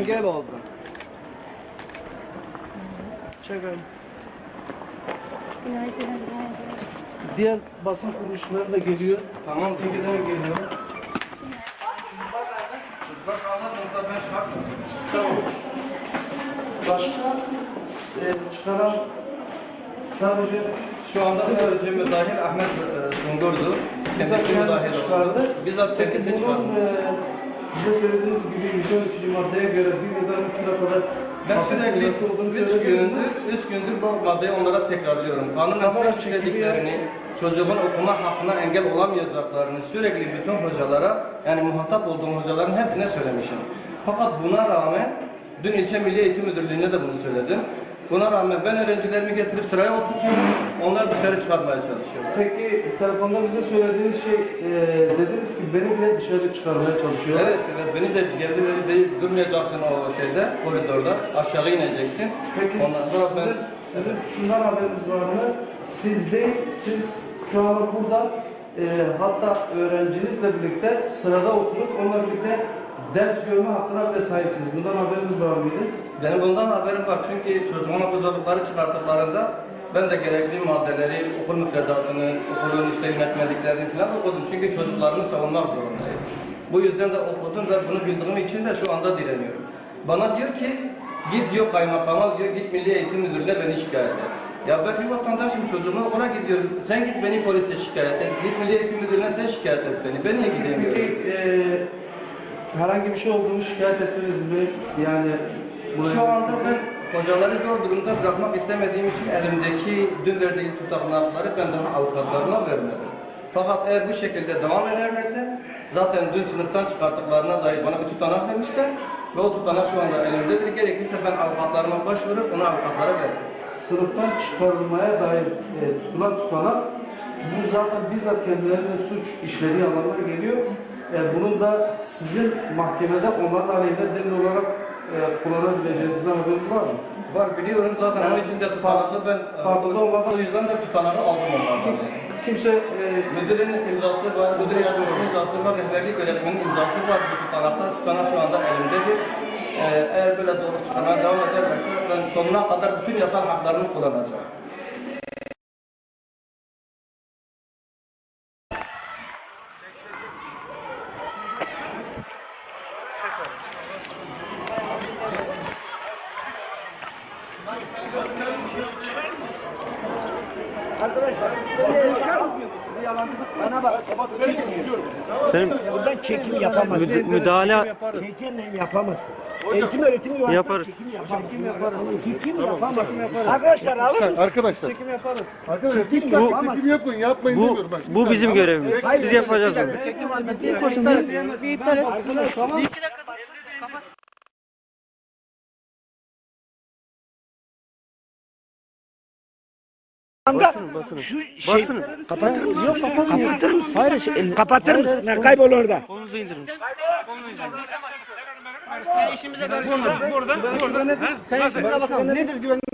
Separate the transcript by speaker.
Speaker 1: engel oldu.
Speaker 2: Çekelim. Diğer basın kuruluşları da geliyor.
Speaker 1: Tamam
Speaker 2: Bilgiler geliyor.
Speaker 1: Bak anlasın da ben çıkartmadım.
Speaker 2: Tamam. Başka e, çıkaran sadece
Speaker 1: Şu anda sadece müdahil Ahmet e, Sungur'du.
Speaker 2: bizzat
Speaker 1: Kendisi müdahil
Speaker 2: kendisi
Speaker 1: oldu.
Speaker 2: çıkardı.
Speaker 1: Bizzat kendisi
Speaker 2: Peki
Speaker 1: çıkardı.
Speaker 2: Bize söylediğiniz gibi 112. maddeye göre bir yıldan üç yıla kadar
Speaker 1: Ben sürekli
Speaker 2: cezası olduğunu
Speaker 1: 3
Speaker 2: söylediniz mi?
Speaker 1: gündür, 3 gündür bu maddeyi onlara tekrarlıyorum. Kanun suç işlediklerini, çocuğun okuma hakkına engel olamayacaklarını sürekli bütün hocalara, yani muhatap olduğum hocaların hepsine söylemişim. Fakat buna rağmen, dün ilçe Milli Eğitim Müdürlüğü'ne de bunu söyledim. Buna rağmen ben öğrencilerimi getirip sıraya oturtuyorum, onlar dışarı çıkarmaya çalışıyorlar.
Speaker 2: Peki telefonda bize söylediğiniz şey e, dediniz ki beni bile dışarı çıkarmaya çalışıyor.
Speaker 1: Evet, evet, beni de geldi dedi, değil, durmayacaksın o şeyde, koridorda, aşağı ineceksin.
Speaker 2: Peki
Speaker 1: Ondan sonra ben...
Speaker 2: sizin, sizin şundan haberiniz var mı? Siz değil, siz şu an burada e, hatta öğrencinizle birlikte sırada oturup onunla birlikte ders görme hakkına bile sahipsiniz. Bundan haberiniz var mıydı?
Speaker 1: Benim bundan haberim var çünkü çocuğuma bu zorlukları çıkarttıklarında ben de gerekli maddeleri, okul müfredatını, okulun işte yönetmeliklerini falan okudum. Çünkü çocuklarımı savunmak zorundayım. Bu yüzden de okudum ve bunu bildiğim için de şu anda direniyorum. Bana diyor ki, git diyor kaymakama diyor, git Milli Eğitim Müdürlüğü'ne beni şikayet et. Ya ben bir vatandaşım çocuğuma okula gidiyorum. Sen git beni polise şikayet et. Git Milli Eğitim Müdürlüğü'ne sen şikayet et beni. Ben niye gideyim
Speaker 2: Peki
Speaker 1: diyorum.
Speaker 2: e, herhangi bir şey olduğunu şikayet ettiniz mi? Yani
Speaker 1: Şu anda ben hocaları zor durumda bırakmak istemediğim için elimdeki dün verdiğim tutanakları ben daha avukatlarıma vermedim. Fakat eğer bu şekilde devam ederlerse zaten dün sınıftan çıkarttıklarına dair bana bir tutanak vermişler ve o tutanak şu anda elimdedir. Gerekirse ben avukatlarıma başvurup onu avukatlara veririm.
Speaker 2: Sınıftan çıkarılmaya dair e, tutulan tutanak bu zaten bizzat kendilerine suç işlediği anlamına geliyor. E, bunun da sizin mahkemede onların aleyhine delil olarak e, kullanabileceğinizden haberiniz var mı?
Speaker 1: Var biliyorum zaten onun için de tutanaklı ben
Speaker 2: Farklı olmadan-
Speaker 1: o yüzden de tutanağı aldım onlardan.
Speaker 2: Kimse e,
Speaker 1: Müdürün imzası var, müdür yardımcısının imzası var, rehberlik öğretmenin imzası var bu tutanakta. Tutanak şu anda elimdedir. Ee, eğer böyle zorluk çıkarmaya devam ederlerse ben sonuna kadar bütün yasal haklarımı kullanacağım.
Speaker 3: Arkadaşlar mısın? Bana bak.
Speaker 4: Senin
Speaker 3: Buradan çekim yapamazsın.
Speaker 4: müd- müdahale
Speaker 3: Çekim yapamazsın. Eğitim öğretimi var.
Speaker 4: Yaparız.
Speaker 3: Çekim yapamazsın. Çekim yaparız. Çekim yapamazsın. Arkadaşlar alır mısın?
Speaker 5: Arkadaşlar,
Speaker 2: çekim yaparız.
Speaker 5: arkadaşlar
Speaker 3: Çekim
Speaker 5: bu,
Speaker 3: yapamazsın.
Speaker 5: çekim yapın, yapmayın
Speaker 4: bu
Speaker 5: demiyorum bak.
Speaker 4: bu bizim görevimiz. Biz yapacağız bunu.
Speaker 6: Bir iptal et.
Speaker 2: Tamam.
Speaker 4: Basın, basın.
Speaker 3: Şu şey
Speaker 4: Basın.
Speaker 3: kapatır mısın? Yok kapatır mısın? Hayır. Şey, kapatır mısın? Ha, Kaybol orada.
Speaker 4: Kolunuzu indirin.
Speaker 2: Sen işimize karışma. Burada, burada. Sen işimize bakalım. Nedir güvenlik?